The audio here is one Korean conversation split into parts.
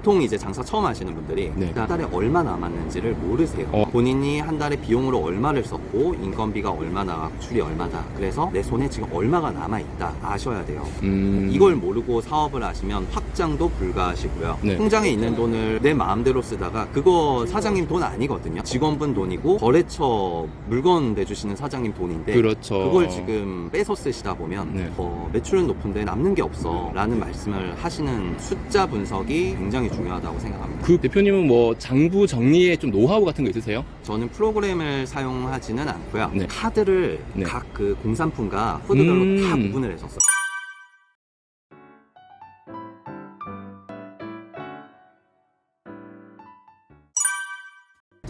보통 이제 장사 처음 하시는 분들이 네. 한 달에 얼마 남았는지를 모르세요. 어. 본인이 한 달에 비용으로 얼마를 썼고 인건비가 얼마나 출이 얼마다. 그래서 내 손에 지금 얼마가 남아 있다 아셔야 돼요. 음. 이걸 모르고 사업을 하시면 확장도 불가하시고요. 네. 통장에 있는 돈을 내 마음대로 쓰다가 그거 사장님 돈 아니거든요. 직원분 돈이고 거래처 물건 내주시는 사장님 돈인데 그렇죠. 그걸 지금 빼서 쓰시다 보면 네. 어, 매출은 높은데 남는 게 없어 라는 말씀을 하시는 숫자 분석이 굉장히 중요하다고 생각합니다. 그 대표님은 뭐 장부 정리에 좀 노하우 같은 거 있으세요? 저는 프로그램을 사용하지는 않고요. 네. 카드를 네. 각 그 공산품과 후드별로 음. 다 구분을 해서 써요.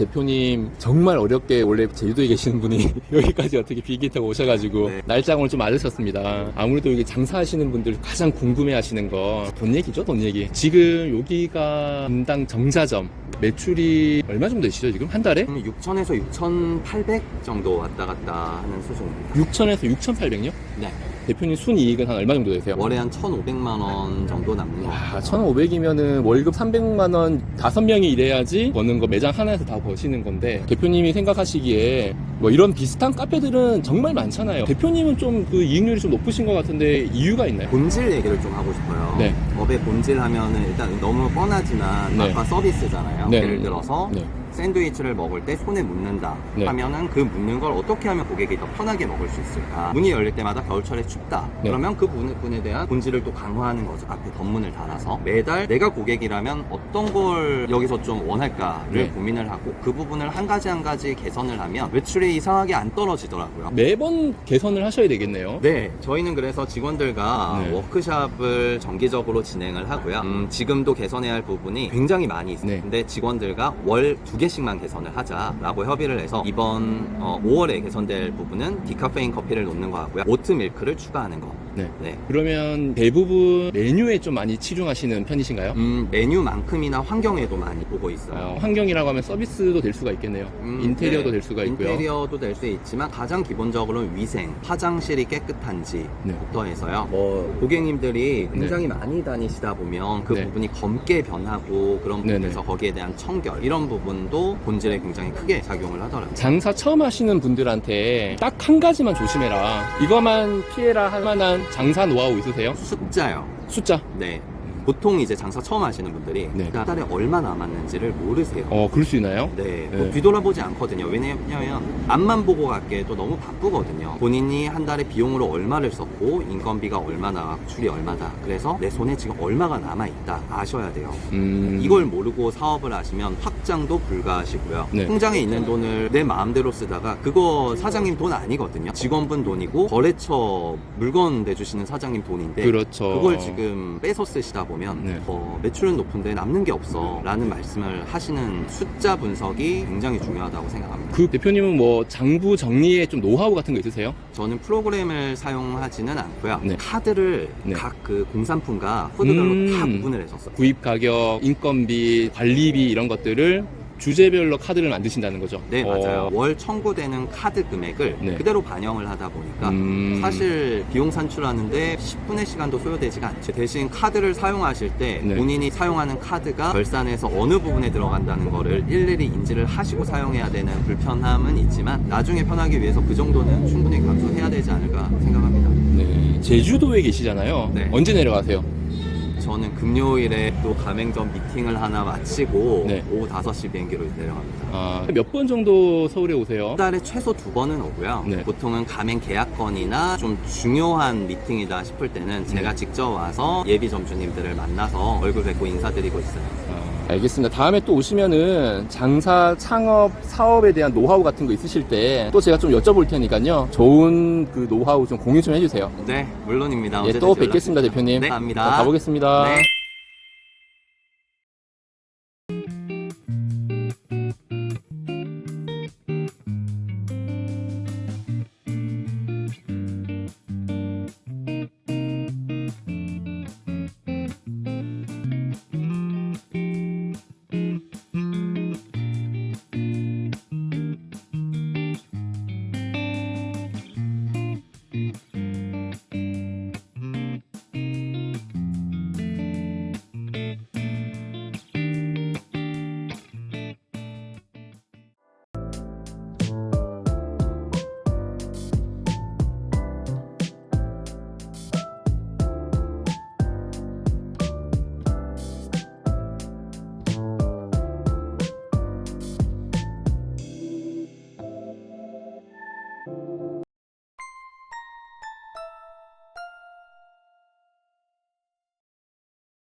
대표님 정말 어렵게 원래 제주도에 계시는 분이 여기까지 어떻게 비행기 타고 오셔가지고 네. 날짜를 좀 맞으셨습니다. 아무래도 여기 장사하시는 분들 가장 궁금해하시는 거 돈 얘기죠, 돈 얘기. 지금 여기가 분당 정자점 매출이 얼마 정도 되시죠 지금 한 달에? 6천에서 6,800 정도 왔다 갔다 하는 수준입니다. 6천에서 6,800요? 네. 대표님 순이익은 한 얼마 정도 되세요? 월에 한 1,500만 원 정도 남는 거. 야, 1,500이면은 월급 300만 원 다섯 명이 일해야지 버는 거 매장 하나에서 다 버시는 건데 대표님이 생각하시기에 뭐 이런 비슷한 카페들은 정말 많잖아요. 대표님은 좀 그 이익률이 좀 높으신 것 같은데 이유가 있나요? 본질 얘기를 좀 하고 싶어요. 네. 법의 본질 하면은 일단 너무 뻔하지만 네. 아까 서비스잖아요. 네. 예를 들어서 네. 샌드위치를 먹을 때 손에 묻는다 네. 하면은 그 묻는 걸 어떻게 하면 고객이 더 편하게 먹을 수 있을까 문이 열릴 때마다 겨울철에 춥다 네. 그러면 그 부분에 대한 본질을 또 강화하는 거죠 앞에 덧문을 달아서 매달 내가 고객이라면 어떤 걸 여기서 좀 원할까를 네. 고민을 하고 그 부분을 한 가지 한 가지 개선을 하면 매출이 이상하게 안 떨어지더라고요 매번 개선을 하셔야 되겠네요. 네, 저희는 그래서 직원들과 네. 워크샵을 정기적으로 진행을 하고요. 음, 지금도 개선해야 할 부분이 굉장히 많이 있어요. 네. 근데 직원들과 월 두 개씩만 개선을 하자라고 협의를 해서 이번 어, 5월에 개선될 부분은 디카페인 커피를 놓는 거 하고요. 오트 밀크를 추가하는 거. 네. 네. 그러면 대부분 메뉴에 좀 많이 치중하시는 편이신가요? 음, 메뉴만큼이나 환경에도 많이 보고 있어요. 어, 환경이라고 하면 서비스도 될 수가 있겠네요. 음, 인테리어도 네. 될 수가 있고요. 인테리어도 될 수 있지만 가장 기본적으로는 위생, 화장실이 깨끗한지부터 네. 해서요. 뭐 고객님들이 굉장히 많이 다니시다 보면 그 네. 부분이 검게 변하고 그런 네네. 부분에서 거기에 대한 청결 이런 부분 도 본질에 굉장히 크게 작용을 하더라고요. 장사 처음 하시는 분들한테 딱 한 가지만 조심해라. 이거만 피해라 할 만한 장사 노하우 있으세요? 숫자요. 숫자. 네. 보통 이제 장사 처음 하시는 분들이 네. 한 달에 얼마 남았는지를 모르세요. 어, 그럴 수 있나요? 네, 네. 뭐 뒤돌아보지 않거든요. 왜냐면 앞만 보고 갈게도 너무 바쁘거든요. 본인이 한 달에 비용으로 얼마를 썼고 인건비가 얼마나 출이 얼마다. 그래서 내 손에 지금 얼마가 남아 있다 아셔야 돼요. 음. 이걸 모르고 사업을 하시면 확장도 불가하시고요. 네. 통장에 있는 돈을 내 마음대로 쓰다가 그거 사장님 돈 아니거든요. 직원분 돈이고 거래처 물건 내주시는 사장님 돈인데 그렇죠. 그걸 지금 빼서 쓰시다 보면 네. 어, 매출은 높은데 남는 게 없어 라는 말씀을 하시는 숫자 분석이 굉장히 중요하다고 생각합니다. 그 대표님은 뭐 장부 정리에 좀 노하우 같은 거 있으세요? 저는 프로그램을 사용하지는 않고요. 네. 카드를 네. 각 그 공산품과 후드별로 음. 다 구분을 해서 써요. 구입 가격, 인건비, 관리비 이런 것들을 주제별로 카드를 만드신다는 거죠. 네, 어, 맞아요. 월 청구되는 카드 금액을 네. 그대로 반영을 하다 보니까 음. 사실 비용 산출하는데 10분의 시간도 소요되지가 않죠. 대신 카드를 사용하실 때 네. 본인이 사용하는 카드가 결산에서 어느 부분에 들어간다는 거를 일일이 인지를 하시고 사용해야 되는 불편함은 있지만 나중에 편하기 위해서 그 정도는 충분히 감수해야 되지 않을까 생각합니다. 네. 제주도에 계시잖아요. 네. 언제 내려가세요? 저는 금요일에 또 가맹점 미팅을 하나 마치고 네. 오후 5시 비행기로 내려갑니다. 아, 몇 번 정도 서울에 오세요? 한 달에 최소 두 번은 오고요. 네. 보통은 가맹 계약건이나 좀 중요한 미팅이다 싶을 때는 제가 네. 직접 와서 예비 점주님들을 만나서 얼굴 뵙고 인사드리고 있어요. 아, 알겠습니다. 다음에 또 오시면은 장사, 창업, 사업에 대한 노하우 같은 거 있으실 때 또 제가 좀 여쭤볼 테니까요. 좋은 그 노하우 좀 공유 좀 해주세요. 네, 물론입니다. 예, 언제든지 또 뵙겠습니다, 주세요. 대표님. 네, 감사합니다. 자, 가보겠습니다. 네.